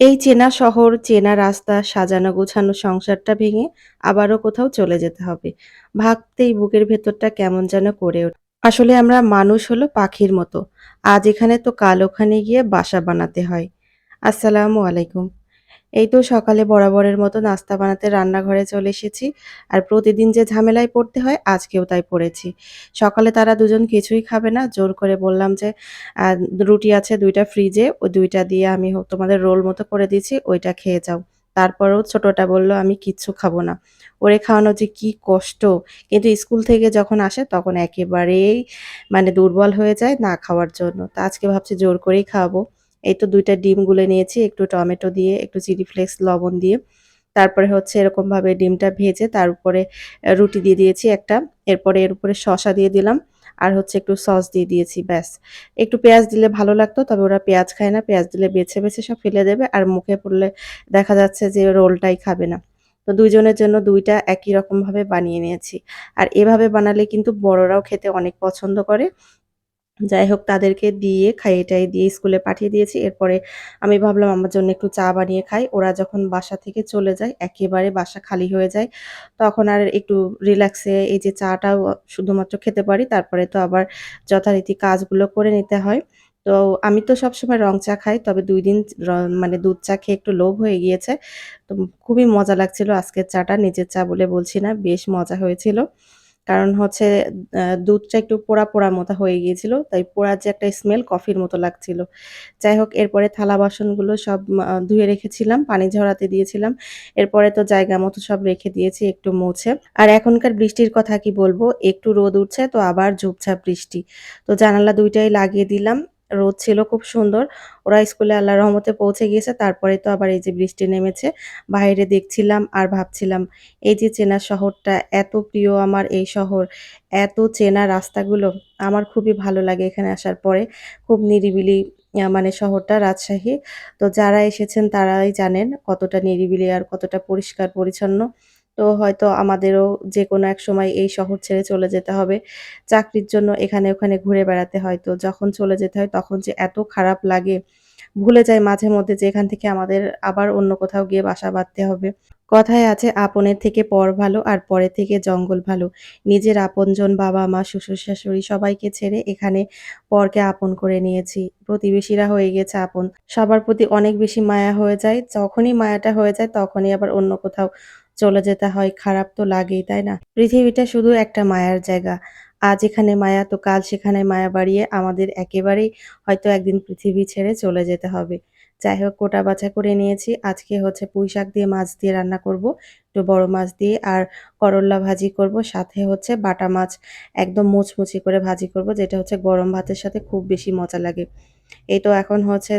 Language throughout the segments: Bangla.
এই চেনা শহর, চেনা রাস্তা, সাজানো গোছানো সংসারটা ভেঙে আবারও কোথাও চলে যেতে হবে। ভাবতেই বুকের ভেতরটা কেমন যেন করে ওঠে। আসলে আমরা মানুষ হলো পাখির মতো। আজ এখানে তো কাল ওখানে গিয়ে বাসা বানাতে হয়। আসসালামু আলাইকুম। এই তো সকালে বরাবরের মতো নাস্তা বানাতে রান্নাঘরে চলে এসেছি। আর প্রতিদিন যে ঝামেলায় পড়তে হয় আজকেও তাই পড়েছি। সকালে তারা দুজন কিছুই খাবে না। জোর করে বললাম যে, রুটি আছে দুইটা ফ্রিজে, ওই দুইটা দিয়ে আমি তোমাদের রোল মতো করে দিচ্ছি, ওইটা খেয়ে যাও। তারপরেও ছোটটা বলল, "আমি কিচ্ছু খাব না।" ওরে খাওয়ানো যে কি কষ্ট! কিন্তু স্কুল থেকে যখন আসে তখন একেবারেই মানে দুর্বল হয়ে যায় না খাওয়ার জন্য। তো আজকে ভাবছি জোর করেই খাওয়াবো। এই তো দুইটা ডিম গুলে নিয়েছি একটু টমেটো দিয়ে, একটু চিলি ফ্লেক্স, লবণ দিয়ে। তারপরে হচ্ছে এরকমভাবে ডিমটা ভেজে তার উপরে রুটি দিয়ে দিয়েছি একটা। এরপরে এর উপরে শসা দিয়ে দিলাম। আর হচ্ছে একটু সস দিয়ে দিয়েছি ব্যাস। একটু পেঁয়াজ দিলে ভালো লাগতো। তবে ওরা পেঁয়াজ খায় না। পেঁয়াজ দিলে বেছে, বেছে সব ফেলে দেবে। আর মুখে পড়লে দেখা যাচ্ছে যে রোলটাই খাবে না। তো ২ জনের জন্য ২ টা একই রকমভাবে বানিয়ে নিয়েছি। আর এভাবে বানালে কিন্তু বড়রাও খেতে অনেক পছন্দ করে। যাই হোক তাদেরকে দিয়ে খাইয়ে-টাইয়ে দিয়ে স্কুলে পাঠিয়ে দিয়েছি। এরপরে আমি ভাবলাম আমার জন্য একটু চা বানিয়ে খাই। ওরা যখন বাসা থেকে চলে যায়, একেবারে বাসা খালি হয়ে যায়। তখন আর একটু রিল্যাক্সে এই যে চাটাও শুধুমাত্র খেতে পারি। তারপরে তো আবার যথারীতি কাজগুলো করে নিতে হয়। তো আমি তো সবসময় রং চা খাই। তবে দুই দিন মানে দুধ চা খেয়ে একটু লোভ হয়ে গিয়েছে। তো খুবই মজা লাগছিল আজকের চাটা। নিজের চা বলে বলছি না, বেশ মজা হয়েছিল। কারণ হচ্ছে দুধটা একটু পোড়া, পোড়া মতো হয়ে গিয়েছিল। তাই পোড়ার যে একটা স্মেল কফির মতো লাগছিল। যাই হোক এরপরে থালা-বাসনগুলো সব ধুয়ে রেখেছিলাম, পানি ঝরাতে দিয়েছিলাম। এরপরে তো জায়গা মতো সব রেখে দিয়েছি একটু মুছে। আর এখনকার বৃষ্টির কথা কি বলব, একটু রোদ উঠছে তো আবার ঝুপঝাপ বৃষ্টি। তো জানালা দুইটাই লাগিয়ে দিলাম। রোদ ছিল খুব সুন্দর। ওরা স্কুলে আল্লাহ রহমতে পৌঁছে গিয়েছে। তারপরে তো আবার এই যে বৃষ্টি নেমেছে। বাইরে দেখছিলাম আর ভাবছিলাম এই যে চেনা শহরটা এত প্রিয় আমার এই শহর, এত চেনা রাস্তাগুলো আমার খুবই ভালো লাগে এখানে আসার পরে। খুব নিরিবিলি মানে শহরটা রাজশাহী। তো যারা এসেছেন তারাই জানেন কতটা নিরিবিলি আর কতটা পরিষ্কার-পরিচ্ছন্ন। তো হয়তো আমাদেরও যে কোনো এক সময় এই শহর ছেড়ে চলে যেতে হবে। চাকরির জন্য এখানে ওখানে ঘুরে বেড়াতে হয়। তো যখন চলে যেতে হয় তখন যে এত খারাপ লাগে, ভুলে যায় মাঝে মধ্যে যে এখান থেকে আমাদের আবার অন্য কোথাও গিয়ে বাসা বাঁধতে হবে। কথায় আছে আপনের থেকে পর ভালো আর পরের থেকে জঙ্গল ভালো। নিজের আপনজন বাবা-মা, শ্বশুর-শাশুড়ি সবাইকে ছেড়ে এখানে পরকে আপন করে নিয়েছি। প্রতিবেশীরা হয়ে গেছে আপন। সবার প্রতি অনেক বেশি মায়া হয়ে যায়। যখনই মায়াটা হয়ে যায় তখনই আবার অন্য কোথাও চলে যেতে হয়। খারাপ তো লাগেই, তাই না? পৃথিবীটা শুধু একটা মায়ার জায়গা। আজ এখানে মায়া তো কাল সেখানে মায়া বাড়িয়ে আমাদের একেবারেই হয়তো একদিন পৃথিবী ছেড়ে চলে যেতে হবে। যাই হোক কোটা বাছা করে নিয়েছি। আজকে হচ্ছে পুঁই শাক দিয়ে মাছ দিয়ে রান্না করব। একটু বড় মাছ দিয়ে, আর করল্লা ভাজি করব। সাথে হচ্ছে বাটা মাছ একদম মুচমুচি করে ভাজি করব, যেটা হচ্ছে গরম ভাতের সাথে খুব বেশি মজা লাগে। এই তো এখন হচ্ছে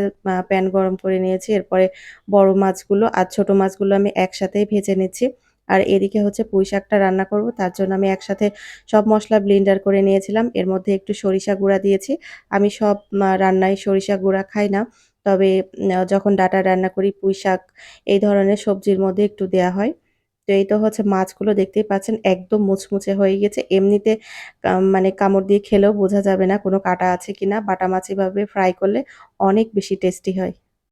প্যান গরম করে নিয়েছি। এরপরে বড় মাছগুলো আর ছোট মাছগুলো আমি একসাথেই ভেজে নিচ্ছি। আর এদিকে হচ্ছে পুঁই শাকটা রান্না করব। তার জন্য আমি একসাথে সব মশলা ব্লেন্ডার করে নিয়েছিলাম। এর মধ্যে একটু সরিষা গুঁড়া দিয়েছি। আমি সব রান্নায় সরিষা গুঁড়া খাই না। তবে যখন ডাটা রান্না করি, পুঁই শাক এই ধরনের সবজির মধ্যে একটু দেয়া হয়। তো এই তো হচ্ছে মাছগুলো দেখতেই পাচ্ছেন একদম মুচমুচে হয়ে গেছে। এমনিতে মানে কামড় দিয়ে খেলেও বোঝা যাবে না কোনো কাটা আছে কিনা। বাটা মাছ এভাবে ফ্রাই করলে অনেক বেশি টেস্টি হয়।